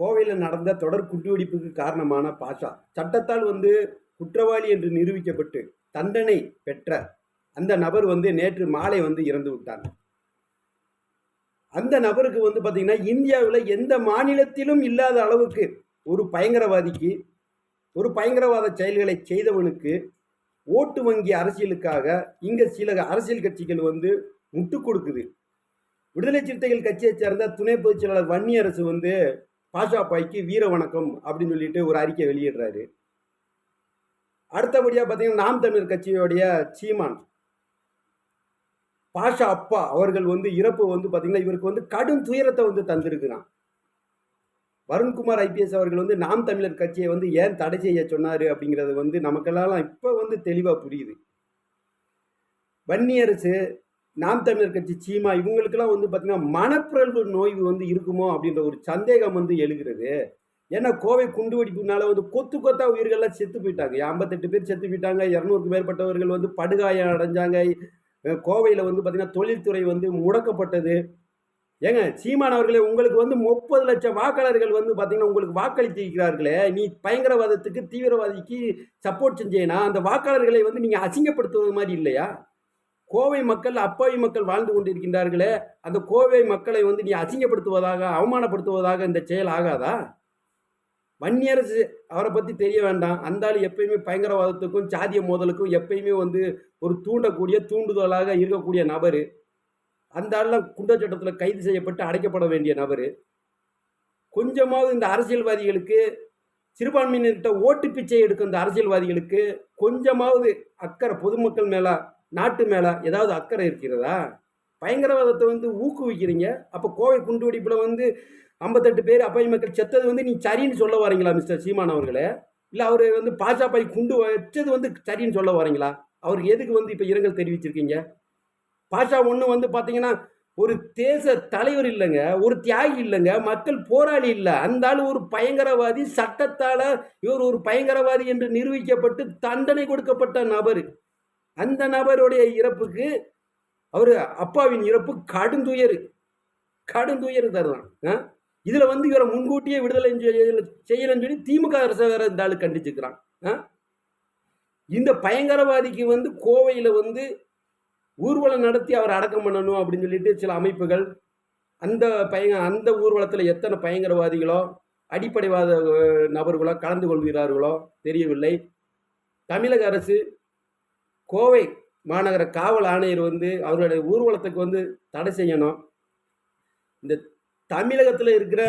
கோவையில் நடந்த தொடர் குண்டுவெடிப்புக்கு காரணமான பாஷா. சட்டத்தால் வந்து குற்றவாளி என்று நிரூபிக்கப்பட்டு தண்டனை பெற்ற அந்த நபர் வந்து நேற்று மாலை வந்து இறந்து விட்டார். அந்த நபருக்கு வந்து பார்த்தீங்கன்னா இந்தியாவில் எந்த மாநிலத்திலும் இல்லாத அளவுக்கு ஒரு பயங்கரவாதிக்கு ஒரு பயங்கரவாத செயல்களை செய்தவனுக்கு ஓட்டு வங்கி அரசியலுக்காக இங்கே சில அரசியல் கட்சிகள் வந்து முட்டுக் கொடுக்குது. விடுதலை சிறுத்தைகள் கட்சியை சேர்ந்த துணை பொதுச் செயலாளர் வன்னியரசு வந்து பாஜகவுக்கு வீர வணக்கம் அப்படின்னு சொல்லிட்டு ஒரு அறிக்கை வெளியிடுறாரு. அடுத்தபடியாக பார்த்தீங்கன்னா நாம் தமிழர் கட்சியோடைய சீமான். பாஷா அப்பா அவர்கள் வந்து இறப்பு வந்து பார்த்தீங்கன்னா இவருக்கு வந்து கடும் துயரத்தை வந்து தந்திருக்கிறான். வருண்குமார் ஐபிஎஸ் அவர்கள் வந்து நாம் தமிழர் கட்சியை வந்து ஏன் தடை செய்ய சொன்னார் அப்படிங்கிறது வந்து நமக்கெல்லாம் இப்போ வந்து தெளிவாக புரியுது. வன்னியரசு நாம் தமிழர் கட்சி சீமா இவங்களுக்கெல்லாம் வந்து பார்த்தீங்கன்னா மனப்பிறழ்வு நோய் வந்து இருக்குமோ அப்படின்ற ஒரு சந்தேகம் வந்து எழுகிறது. ஏன்னா கோவை குண்டு வெடிப்புனால வந்து கொத்து கொத்தா உயிர்கள்லாம் செத்து போயிட்டாங்க. ஐம்பத்தெட்டு பேர் செத்து போயிட்டாங்க இரநூறுக்கு மேற்பட்டவர்கள் வந்து படுகாயம் அடைஞ்சாங்க. கோவையில் வந்து பார்த்தீங்கன்னா தொழில்துறை வந்து முடக்கப்பட்டது. ஏங்க சீமானவர்களே உங்களுக்கு வந்து முப்பது லட்சம் வாக்காளர்கள் வந்து பார்த்தீங்கன்னா உங்களுக்கு வாக்களித்திருக்கிறார்களே. நீ பயங்கரவாதத்துக்கு தீவிரவாதிக்கு சப்போர்ட் செஞ்சேன்னா அந்த வாக்காளர்களை வந்து நீங்கள் அசிங்கப்படுத்துவது மாதிரி இல்லையா? கோவை மக்கள் அப்பாவி மக்கள் வாழ்ந்து கொண்டிருக்கின்றார்களே அந்த கோவை மக்களை வந்து நீ அசிங்கப்படுத்துவதாக அவமானப்படுத்துவதாக இந்த செயல் ஆகாதா? வன்னியரசு அவரை பற்றி தெரிய வேண்டாம். அந்த ஆள் எப்பயுமே பயங்கரவாதத்துக்கும் சாதிய மோதலுக்கும் எப்பயுமே வந்து ஒரு தூண்டக்கூடிய தூண்டுதலாக இருக்கக்கூடிய நபர். அந்த ஆள்லாம் குண்டச்சட்டத்தில் கைது செய்யப்பட்டு அடைக்கப்பட வேண்டிய நபர். கொஞ்சமாவது இந்த அரசியல்வாதிகளுக்கு சிறுபான்மையினர்கிட்ட ஓட்டு பிச்சை எடுக்கும் இந்த அரசியல்வாதிகளுக்கு கொஞ்சமாவது அக்கறை பொதுமக்கள் மேலே நாட்டு மேலே ஏதாவது அக்கறை இருக்கிறதா? பயங்கரவாதத்தை வந்து ஊக்குவிக்கிறீங்க. அப்போ கோவை குண்டுவெடிப்பில் வந்து ஐம்பத்தெட்டு பேர் அப்பாவி மக்கள் செத்தது வந்து நீ சரின்னு சொல்ல வரீங்களா மிஸ்டர் சீமான் அவர்களே? இல்லை அவர் வந்து பாஜாபாய் குண்டு வச்சது வந்து சரின்னு சொல்ல வரீங்களா? அவருக்கு எதுக்கு வந்து இப்போ இரங்கல் தெரிவிச்சிருக்கீங்க? பாஷா ஒன்று வந்து பார்த்தீங்கன்னா ஒரு தேச தலைவர் இல்லைங்க ஒரு தியாகி இல்லைங்க மக்கள் போராளி இல்லை. அந்த ஆள் ஒரு பயங்கரவாதி சட்டத்தால் இவர் ஒரு பயங்கரவாதி என்று நிரூபிக்கப்பட்டு தண்டனை கொடுக்கப்பட்ட நபர். அந்த நபருடைய இறப்புக்கு அவர் அப்பாவின் இறப்பு கடுந்துயர் கடுந்துயர் தருதான் இதில் வந்து இவரை முன்கூட்டியே விடுதலை செய்யலன்னு சொல்லி திமுக அரசு வேற இந்த ஆளு கண்டிச்சுக்கிறான் இந்த பயங்கரவாதிக்கு வந்து கோவையில் வந்து ஊர்வலம் நடத்தி அவர் அடக்கம் பண்ணணும் அப்படின்னு சொல்லிட்டு சில அமைப்புகள் அந்த பய அந்த ஊர்வலத்தில் எத்தனை பயங்கரவாதிகளோ அடிப்படைவாத நபர்களோ கலந்து கொள்கிறார்களோ தெரியவில்லை. தமிழக அரசு கோவை மாநகர காவல் ஆணையர் வந்து அவர்களுடைய ஊர்வலத்துக்கு வந்து தடை செய்யணும். இந்த தமிழகத்தில் இருக்கிற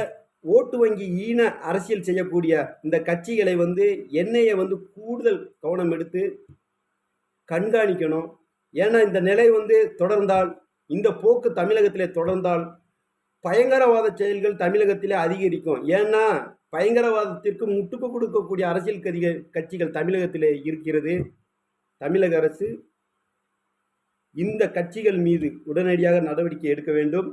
ஓட்டு வங்கி ஈன அரசியல் செய்யக்கூடிய இந்த கட்சிகளை வந்து எண்ணெயை வந்து கூடுதல் கவனம் எடுத்து கண்காணிக்கணும். ஏன்னா இந்த நிலை வந்து தொடர்ந்தால் இந்த போக்கு தமிழகத்திலே தொடர்ந்தால் பயங்கரவாத செயல்கள் தமிழகத்திலே அதிகரிக்கும். ஏன்னா பயங்கரவாதத்திற்கு முட்டுக்கு கொடுக்கக்கூடிய அரசியல் கதிகள் கட்சிகள் தமிழகத்திலே இருக்கிறது. தமிழக அரசு இந்த கட்சிகள் மீது உடனடியாக நடவடிக்கை எடுக்க வேண்டும்.